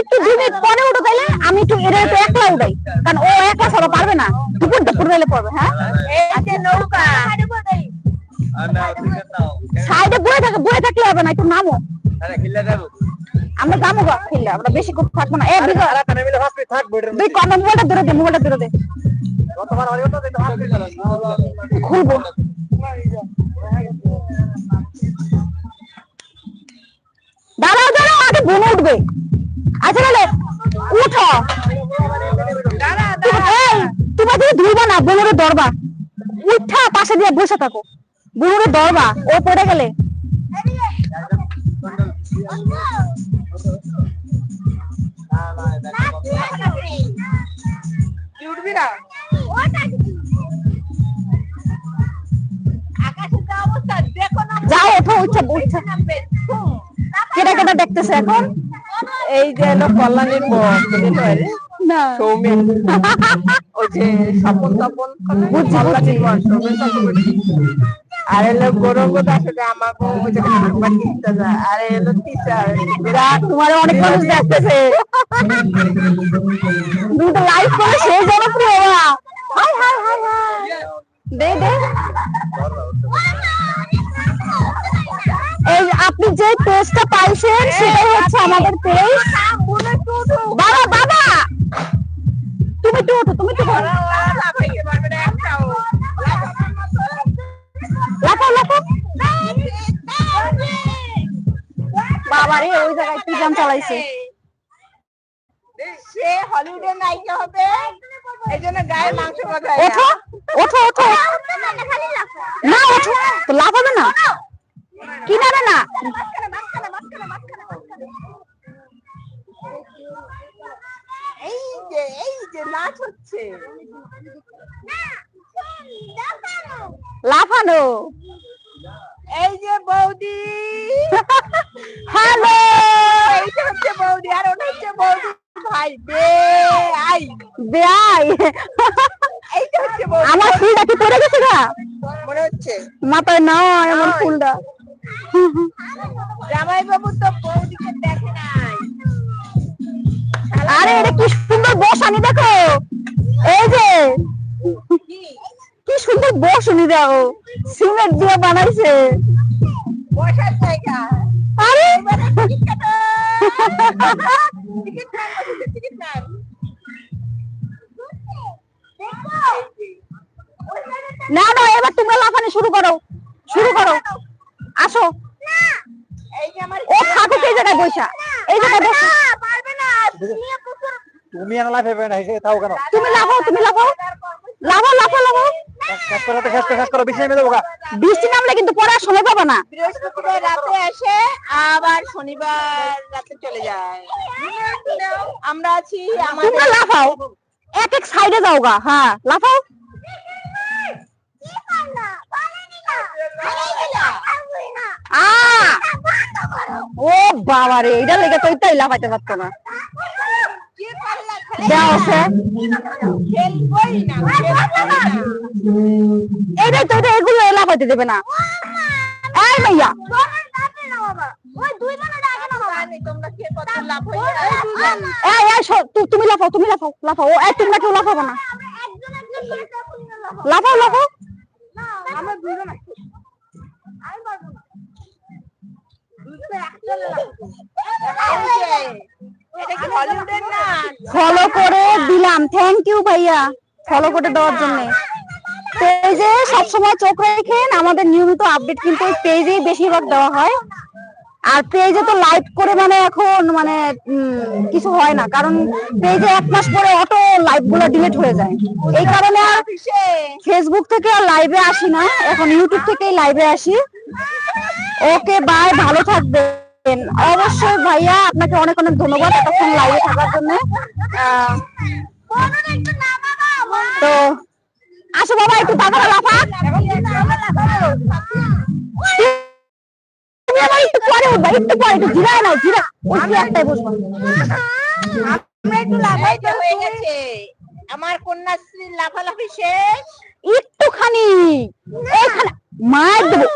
একটু দুই মিনিট পরে উঠো তাইলে আমি একটু এর একটু একলা উঠাই। কারণ ও একলা ছাড়া পারবে না। দুপুর দুপুর তাইলে পড়বে হ্যাঁ? নৌকা। সাইডে বয়ে থাকে বয়ে থাকলে হবে না একটু নামো। আমরা যাব গা খেললে আমরা বেশি করে থাকব না। এ বিগা তুই কত মোবাইলটা ধরে দে মোবাইলটা ধরে দে। খুলবো। দাঁড়াও দাঁড়াও আগে বোন উঠবে। আচ্ছা তাহলে উঠো। তোমার যদি ধুইবা না বোনের দরবা উঠা পাশে দিয়ে বসে থাকো। বোনের দরবা ও পড়ে গেলে। উঠবি না? যাও ওঠো উঠছে উঠছে কেটা কেটা দেখতেছে এখন? এই যে হলো কল্যাণীর না। সৌমেন। ওই যে স্বপন তপন। কল্যাণীর বর সৌমেন চক্রবর্তী আর এলো গৌরঙ্গ দাস ওটা আমাকে ওই যে আর এলো টিচার। তোমার অনেক মানুষ দেখতেছে। দুটো লাইভ করে সেই জনপ্রিয় হাই হাই হাই হাই। দে দে। আপনি যে পেজটা পাইছেন সেটা হচ্ছে আমাদের পেজ বাবা বাবা! তুমি তো ওঠো তুমি তো লাফাও লাফাও। বাবা রে ওই জায়গায় কি জাম চালাইছে? সে হলিউডের নায়িকা হবে। এই জন্য গায়ে মাংস ওঠো ওঠো ওঠো। যে এই যে নাচ হচ্ছে। লাফানো। এই যে বৌদি। হ্যালো। এইটা হচ্ছে বৌদি আর ওটা হচ্ছে বৌদি ভাই। বে আই বেআই। এইটা হচ্ছে বৌদি। আমার ফুলটা কি পড়ে গেছে গা? মনে হচ্ছে? মাথায় নাও এমন ফুলটা জামাই বাবু তো বৌদিকে দেখে নাই। আরে এটা কি বসানি দেখো। এই যে কি সুন্দর বসানি দেখো। সিমেন্ট দিয়ে বানাইছে। বসার জায়গা। আরে! না না এবার তোমরা লাফানি শুরু করো। শুরু করো। আসো। ও থাকুক এই জায়গায় বসা। এই জায়গায় বসো। পারবে না। তুমি আর লাইফ হবে না তাও কেন? তুমি লাফাও তুমি লাফাও। লাফাও লাফাও লাফাও। শেষ করো তো শেষ করো শেষ করো বেশি নেমে দেবো বৃষ্টি নামলে কিন্তু পড়ার সময় পাবা না। বৃহস্পতিবার রাতে আসে আবার শনিবার রাতে চলে যায়। আমরা আছি তোমরা লাফাও। এক এক সাইডে যাও গা হ্যাঁ লাফাও। ও বাবা রে এটা লেগে তো এটাই লাফাইতে পারতো না। দেওয়া আছে এইটাই তো এটা এগুলো লাফাইতে দেবে না এই মাইয়া তুমি লাফাও তুমি লাফাও লাফাও এই তোমরা কেউ লাফাবো না লাফাও লাফাও আমি ফলো করে দিলাম। থ্যাংক ইউ ভাইয়া। ফলো করে দেওয়ার জন্য। পেজে সবসময় চোখ রাখেন আমাদের নিয়মিত আপডেট কিন্তু পেজেই বেশিরভাগ দেওয়া হয়। আর পেজে তো লাইভ করে মানে এখন মানে কিছু হয় না। কারণ পেজে এক মাস পরে অটো লাইভগুলো ডিলিট হয়ে যায়। এই কারণে আর ফেসবুক থেকে আর লাইভে আসি না। এখন ইউটিউব থেকেই লাইভে আসি। ওকে বাই ভালো থাকবেন অবশ্যই ভাইয়া আপনাকে অনেক অনেক ধন্যবাদ এতক্ষণ লাইভে থাকার জন্য। তো আসো বাবা একটু দাদা লাফা তুমি আবার একটু পরে উঠবা একটু পরে একটু জিরায় নাও জিরা ওই একটাই বসবো। আমরা একটু হয়ে গেছে আমার লাফালাফি শেষ। একটুখানি এইখানে মার দেবো